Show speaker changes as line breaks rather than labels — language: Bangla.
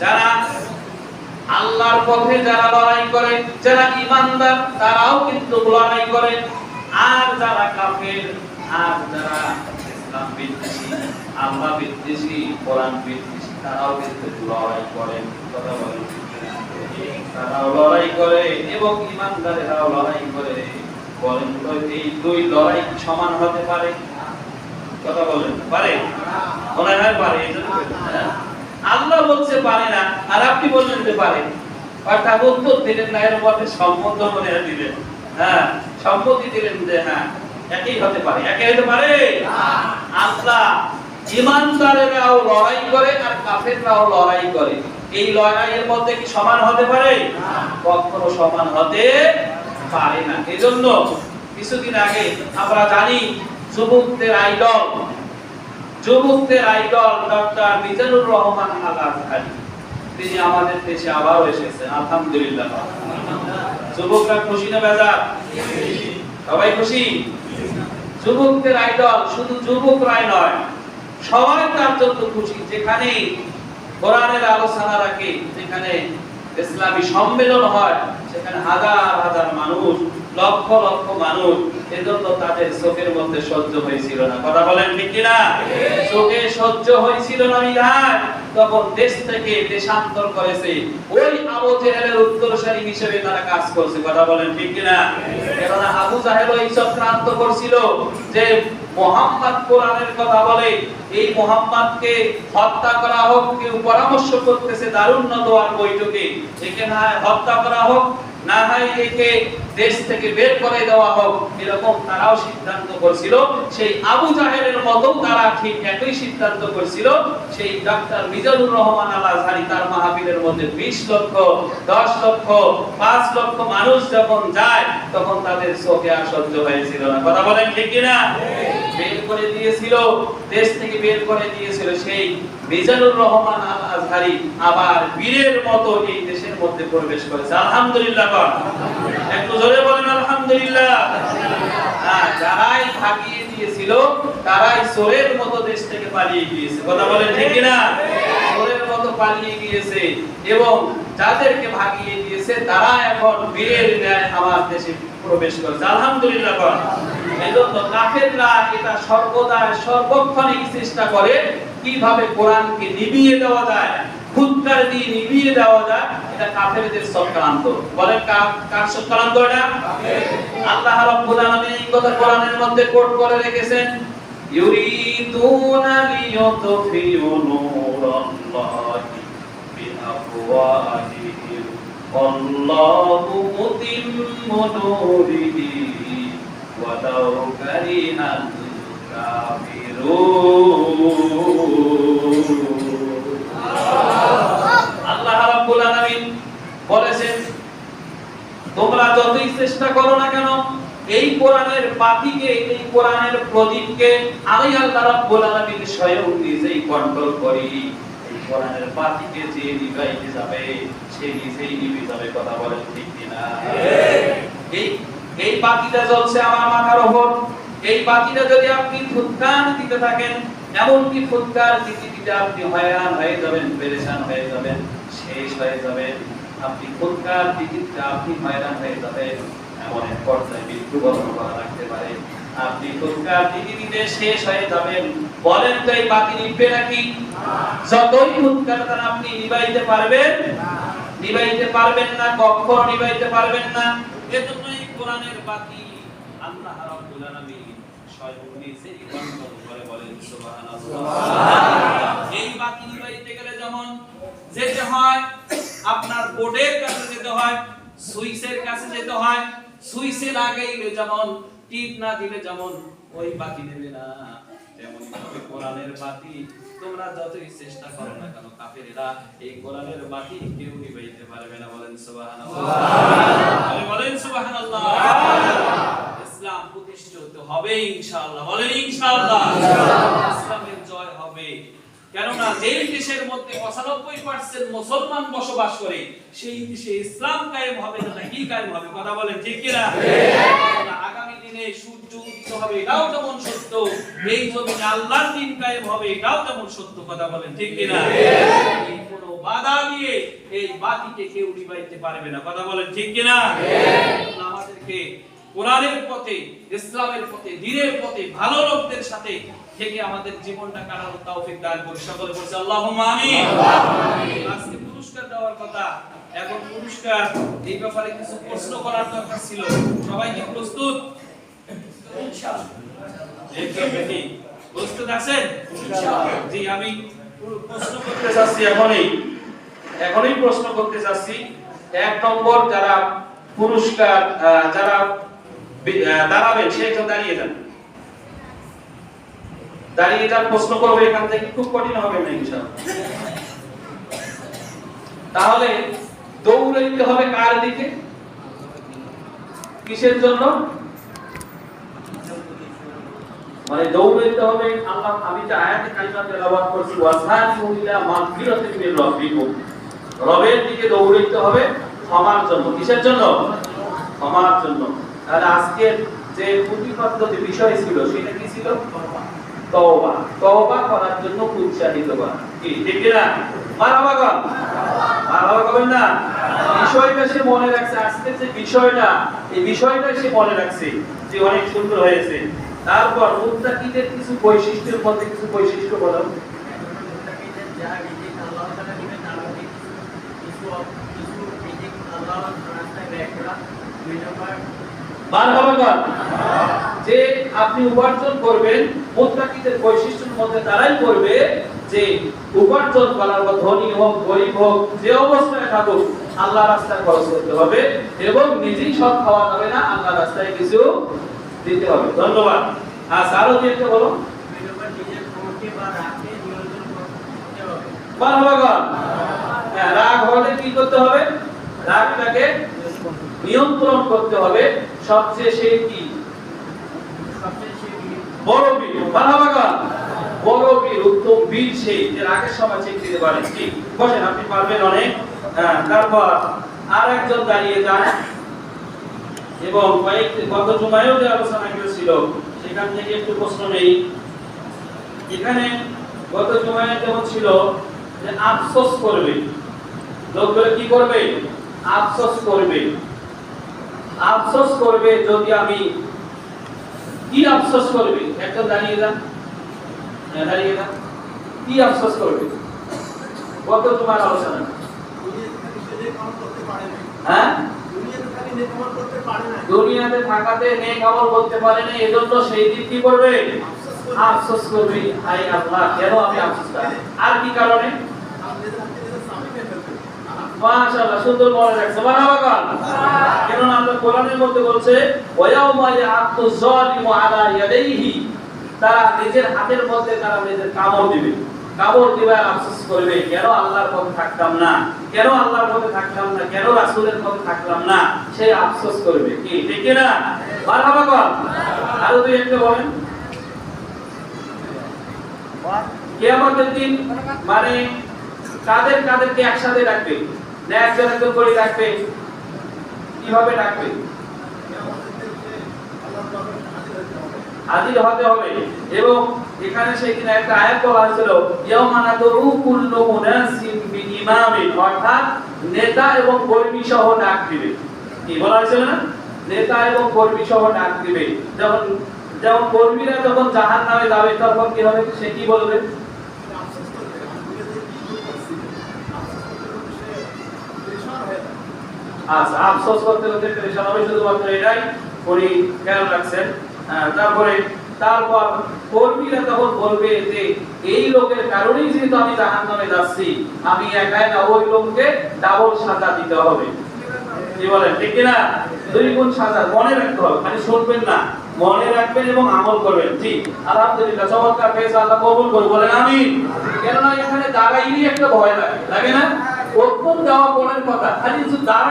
যারা আল্লাহর পথে যারা লড়াই করে, যারা ইমানদার তারাও কিন্তু লড়াই করে। আর যারা কাফের, আর যারা ইসলাম বিদ্বেষী, আল্লাহ বিদ্বেষী, কোরআন বিদ্বেষী, তারাও কিন্তু লড়াই করে। কথা বলেন তারাও লড়াই করে এবং ইমানদারেরাও লড়াই করে। বলেন তো এই দুই লড়াই সমান হতে পারে? কথা বলেন। পারে? মনে হয় পারে হ্যাঁ? আল্লাহ বলছে পারে না, আর আপনি যে পারে। অর্থাৎ উত্তর দিলেন না, এর সম্মত মনে দিলেন। হ্যাঁ সম্মতি দিলেন যে হ্যাঁ একই হতে পারে। একই হতে পারে? আল্লাহ ইমানদারেরাও লড়াই করে আর কাফেররাও লড়াই করে। এই লড়াইয়ের মধ্যে কি সমান হতে পারে? কখনো সমান হতে পারে না। এজন্য কিছুদিন আগে আমরা জানি যুবকদের আইডল যুবকদের আইডল ডক্টর মিজানুর রহমান আল। আজহারি তিনি আমাদের দেশে আবারও এসেছেন, আলহামদুলিল্লাহ। যুবকরা খুশি না বেজার? সবাই খুশি? যুবকদের আইডল শুধু যুবকরাই নয়, সবাই তার জন্য খুশি। যেখানে কোরআনের আলোচনা রাখে, যেখানে ইসলামী সম্মেলন হয়, সেখানে হাজার হাজার মানুষ লক্ষ লক্ষ মানুষ এজন্য তাদের চোখের মধ্যে সহ্য হয়েছিল না। কথা বলেন ঠিক কিনা? চোখে সহ্য হয়েছিল না বিধায় তখন দেশ থেকে দেশান্তর করেছে। ওই আবু জেহেলের উত্তরসূরি হিসেবে তারা কাজ করছে। কথা বলেন ঠিক কিনা? কেননা আবু জাহেল এই চক্রান্ত করছিল যে মোহাম্মদ কোরআনের কথা বলে এই মোহাম্মদকে হত্যা করা হোক কেউ পরামর্শ করতেছে দারুণ দোয়ার বৈঠকে। একে না হত্যা করা হোক না হয় একে দেশ থেকে বের করে দেওয়া হোক, এরকম তারাও সিদ্ধান্ত সেই আবু মতো তারা ঠিক একই সিদ্ধান্ত সেই ডাক্তার মিজানুর রহমান তার মধ্যে 20 লক্ষ 10 লক্ষ 5 লক্ষ মানুষ যখন যায়, তখন তাদের চোখে আর সহ্য হয়েছিল না। কথা বলেন ঠিক কি না? বের করে দিয়েছিল, দেশ থেকে বের করে দিয়েছিল। সেই মিজানুর রহমান আল আজহারি আবার বীরের মতো এই মধ্যে প্রবেশ করেছে। আলহামদুলিল্লাহ একটু জোরে বলেন আলহামদুলিল্লাহ। হ্যাঁ যারাই ভাগিয়ে দিয়েছিল, তারাই সোরের মতো দেশ থেকে পালিয়ে গিয়েছে। কথা ঠিক না সোরের মতো পালিয়ে গিয়েছে এবং যাদেরকে ভাগিয়ে দিয়েছে, তারা এখন বীরের ন্যায় আমার দেশে প্রবেশ করেছে। আলহামদুলিল্লাহ। এজন্য কাফেররা এটা সর্বদা সর্বক্ষণিক চেষ্টা করে, কীভাবে কোরআনকে নিভিয়ে দেওয়া যায়। ফুৎকার দিয়ে নিভিয়ে দেওয়া যায়, এটা কাফেরদের চক্রান্ত। বলে কার এটা? আল্লাহ আলামিন এই কথা কোরআনের মধ্যে কোট করে রেখেছেন, ইউরিদুনা লিয়ুতফিউ নূরাল্লাহি বিআফওয়াহিহিম আল্লাহু মুতিম্মু নূরিহি, ওয়ালাউ কারিহাল কাফিরুন আল্লাহ রাব্বুল আলামিন বলেছেন তোমরা যতই চেষ্টা করো না কেন? এই কোরআনের বাতিকে এই কোরআনের প্রদীপকে আমি আল্লাহ রাব্বুল আলামিন স্বয়ং নিজেই কন্ট্রোল করি। এই কোরআনের বাতিকে যে নিভাইতে যাবে সে নিজেই নিভে যাবে কথা বলেন ঠিক কিনা? এই এই বাতিটা জ্বলছে আমার মাথার উপর। এই বাতিটা যদি আপনি ফুৎকার দিতে থাকেন এমনকি ফুৎকার দিতে দিতে আপনি হয়রান হয়ে যাবেন পেরেশান হয়ে যাবেন শেষ হয়ে যাবেন। আপনি দিতে দিতে আপনি হয়রান হয়ে যাবেন এমন এক পর্যায়ে মৃত্যুবরণ করা লাগতে পারে। আপনি দিতে দিতে শেষ হয়ে যাবেন বলেন তো এই বাকি নিভবে নাকি যতই ফুৎকার দেন আপনি নিভাইতে পারবেন নিভাইতে পারবেন না, কখনো নিভাইতে পারবেন না। এই কোরআনের বাতি আল্লাহ রাব্বুল আলামিন এই বাতি নিভাইতে গেলে যেমন যেতে হয় আপনার বোর্ডের কাছে যেতে হয় সুইচের কাছে যেতে হয় সুইচে লাগাইলে যেমন, টিপ না দিলে যেমন, ওই বাতি নেবে না। তেমন কোরআনের বাতি, তোমরা যতই চেষ্টা করো না কেন, কাফেরেরা এই কোরআনের বাতি কেউ নিভাইতে পারবে না, বলেন সুবহানাল্লাহ। বলেন সুবহানাল্লাহ। ইসলাম প্রতিষ্ঠিত হবে ইনশাআল্লাহ, বলেন ইনশাআল্লাহ। হবে কেননা যেই দেশের মধ্যে পঁচানব্বই পার্সেন্ট মুসলমান বসবাস করে, সেই দেশে ইসলাম কায়েম হবে না কি কায়েম হবে? কথা বলেন ঠিক কিনা? আগামী দিনে সূর্য উদিত হবে, এটাও সত্য। এই জমিনে আল্লাহর দিন কায়েম হবে, এটাও সত্য। কথা বলেন ঠিক কিনা? কোনো বাধা দিয়ে এই বাতিকে কেউ নিবাইতে পারবে না। কথা বলেন ঠিক কিনা? আমাদেরকে কোরআনের পথে ইসলামের পথে দ্বীনের পথে ভালো লোকদের সাথে থেকে আমাদের জীবনটা কাটানোর তৌফিক দান করুন। সকলে বলছে আল্লাহুম্মা আমিন। আজকে পুরস্কার দেওয়ার কথা এখন পুরস্কার এই ব্যাপারে কিছু প্রশ্ন করার দরকার ছিল। সবাই কি প্রস্তুত। প্রস্তুত আছেন? জি আমি পুরো- প্রশ্ন করতে চাচ্ছি এখনই। এখনই প্রশ্ন করতে চাচ্ছি। এক নম্বর যারা পুরস্কার যারা দাঁড়াবেন, সে একজন দাঁড়িয়ে যান। দাঁড়িয়ে যান প্রশ্ন করবে, এখান থেকে খুব কঠিন হবে না তাহলে দৌড়াইতে হবে কার দিকে? কিসের জন্য? মানে দৌড়াইতে হবে, আল্লাহ, আমি যে আয়াতে কালিমা তেলাওয়াত করছি, ওয়াসানিউ ইলা মাগফিরাতিন মির রাব্বিকুম। রবের দিকে দৌড়াইতে হবে ক্ষমার জন্য। কিসের জন্য? ক্ষমার জন্য। তাহলে আজকের যে প্রতিপাদ্য যে বিষয় ছিল, সেটা কি ছিল? তওবা। তওবা। করার জন্য উৎসাহিত করা। কি, ঠিক না? মারহাবা কর। মারহাবা করবেন না? বিষয়টা সে মনে রাখছে। আজকের যে বিষয়টা, এই বিষয়টা সে মনে রাখছে যে অনেক সুন্দর হয়েছে। তারপর মুত্তাকিদের কিছু বৈশিষ্ট্যের মধ্যে কিছু বৈশিষ্ট্য বলো। মারহাবা কর যে আপনি উপার্জন করবেন, মুত্তাকিদের বৈশিষ্ট্যের মধ্যে তারাই করবে যে উপার্জন করার ধনী হোক, গরিব হোক, যে অবস্থায় থাকুক, আল্লাহ রাস্তায় খরচ করতে হবে এবং নিজেই সব খাওয়া যাবে না, আল্লাহ রাস্তায় কিছু দিতে হবে। ধন্যবাদ। আর আরও কি একটা বলো। হ্যাঁ রাগ হলে কি করতে হবে? রাগটাকে নিয়ন্ত্রণ করতে হবে সবচেয়ে সেই কি? বড় বীর বড় বীর উত্তম বীর সেই যে সময় চেক দিতে কি বসেন আপনি পারবেন অনেক। হ্যাঁ তারপর আর একজন দাঁড়িয়ে যান। এবং কয়েক গত জুমায়ও যে আলোচনা করেছিল সেখান থেকে একটু প্রশ্ন নেই। এখানে গত জুমায় যেমন ছিল যে আফসোস করবে। লোকগুলো কি করবে? আফসোস করবে। আফসোস করবে যদি আমি কি আফসোস করবে? একটা দাঁড়িয়ে হ্যাঁ, দাঁড়িয়ে যান। কি আফসোস করবে? কত তোমার আলোচনা? হ্যাঁ? দুনিয়াতে থাকাতে নেক আমল করতে পারে না এজন্য সেই দিন কি করবে? আফসোস করবে। হাই আল্লাহ কেন আমি আফসোস আর কি কারণে? মাশাআল্লাহ সুন্দর মনে রাখছে মারহাবা কেন আমরা কোরআনের মধ্যে বলছে ওয়ায়াউমা ইয়াআতু যালিমু আলা ইয়াদাইহি তারা নিজের হাতের মধ্যে তারা নিজের কামড় দিবে। কামড় দিবে আর আফসোস করবে কেন আল্লাহর পথে থাকতাম না? কেন আল্লাহর পথে থাকতাম না? কেন রাসূলের পথে থাকলাম না? সে আফসোস করবে। কি ঠিক না মারহাবা কর আরও দুই একটা বলেন। কিয়ামতের দিন মানে কাদের কাদেরকে একসাথে ডাকবে? করে ডাকবে কীভাবে ডাকবে? হতে হবে। এবং এখানে একটা আয়াত বলা হয়েছিল মুনাসিম অর্থাৎ নেতা এবং কর্মী সহ ডাক দিবে। কি বলা হয়েছিল না? নেতা এবং কর্মী সহ ডাক দিবে। যখন যেমন কর্মীরা যখন জাহান নামে যাবে, তখন কি হবে? সে কি বলবে? আচ্ছা আফসোস করতে করতে পেরেশান হবে শুধুমাত্র এটাই উনি খেয়াল রাখছেন। তারপরে, তারপর কর্মীরা তখন বলবে যে, এই লোকের কারণেই যেহেতু আমি জাহান নামে যাচ্ছি, আমি একাই না ওই লোককে ডাবল সাজা দিতে হবে। কি বলেন, ঠিক কিনা? দুই গুণ সাজা, মনে রাখতে হবে, খালি শুনবেন না, মনে রাখবেন এবং আমল করবেন জি আলহামদুলিল্লাহ, চমৎকার পেয়েছে আল্লাহ কবুল করুন বলেন আমিন। কেননা এখানে দাঁড়াইলেই একটা ভয় লাগে লাগে না? অত্যন্ত দেওয়া পরের কথা। খালি